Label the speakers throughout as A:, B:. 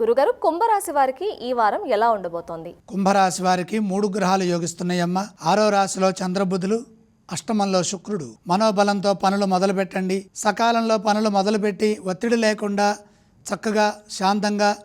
A: గురుగారు కుంభరాశి వారికి ఈ వారం ఎలా ఉండబోతోంది?
B: కుంభరాశి వారికి మూడు గ్రహాలు యోగిస్తున్నాయమ్మ. ఆరో రాశిలో చంద్రబుధులు అష్టమంలో శుక్రుడు. మనోబలంతో పనులు మొదలుపెట్టండి. సకాలంలో పనులు మొదలుపెట్టి ఒత్తిడి లేకుండా చక్కగా శాంతంగా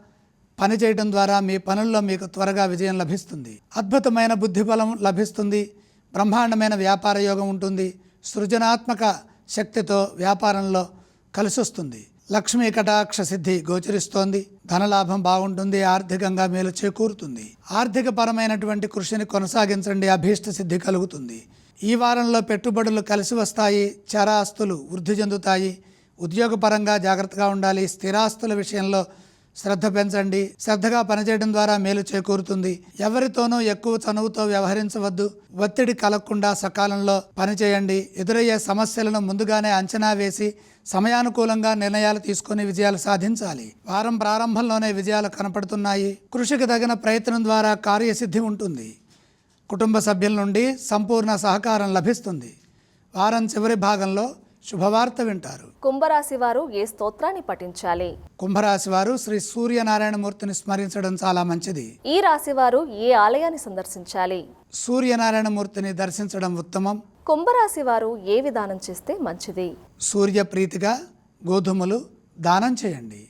B: పని చేయడం ద్వారా మీ పనుల్లో మీకు త్వరగా విజయం లభిస్తుంది. అద్భుతమైన బుద్ధిబలం లభిస్తుంది. బ్రహ్మాండమైన వ్యాపార యోగం ఉంటుంది. సృజనాత్మక శక్తితో వ్యాపారంలో కలిసొస్తుంది. లక్ష్మీ కటాక్ష సిద్ధి గోచరిస్తోంది. ధనలాభం బాగుంటుంది ఆర్థికంగా మేలు చేకూరుతుంది. ఆర్థిక పరమైనటువంటి కృషిని కొనసాగించండి అభీష్ట సిద్ధి కలుగుతుంది. ఈ వారంలో పెట్టుబడులు కలిసి వస్తాయి చరాస్తులు వృద్ధి చెందుతాయి. ఉద్యోగపరంగా జాగ్రత్తగా ఉండాలి స్థిరాస్తుల విషయంలో శ్రద్ధ పెంచండి. శ్రద్ధగా పనిచేయడం ద్వారా మేలు చేకూరుతుంది. ఎవరితోనూ ఎక్కువ చనువుతో వ్యవహరించవద్దు. ఒత్తిడి కలగకుండా సకాలంలో పనిచేయండి. ఎదురయ్యే సమస్యలను ముందుగానే అంచనా వేసి సమయానుకూలంగా నిర్ణయాలు తీసుకొని విజయాలు సాధించాలి. వారం ప్రారంభంలోనే విజయాలు కనపడుతున్నాయి. కృషికి తగిన ప్రయత్నం ద్వారా కార్యసిద్ధి ఉంటుంది. కుటుంబ సభ్యుల నుండి సంపూర్ణ సహకారం లభిస్తుంది. వారం చివరి భాగంలో శుభవార్త వింటారు.
A: కుంభరాశి వారు ఏ స్తోత్రాన్ని పఠించాలి?
B: కుంభరాశి వారు శ్రీ సూర్యనారాయణమూర్తిని స్మరించడం చాలా మంచిది.
A: ఈ రాశి వారు ఏ ఆలయాన్ని సందర్శించాలి?
B: సూర్యనారాయణమూర్తిని దర్శించడం ఉత్తమం.
A: కుంభరాశి వారు ఏ విధానం చేస్తే మంచిది?
B: సూర్యప్రీతిగా గోధుమలు దానం చేయండి.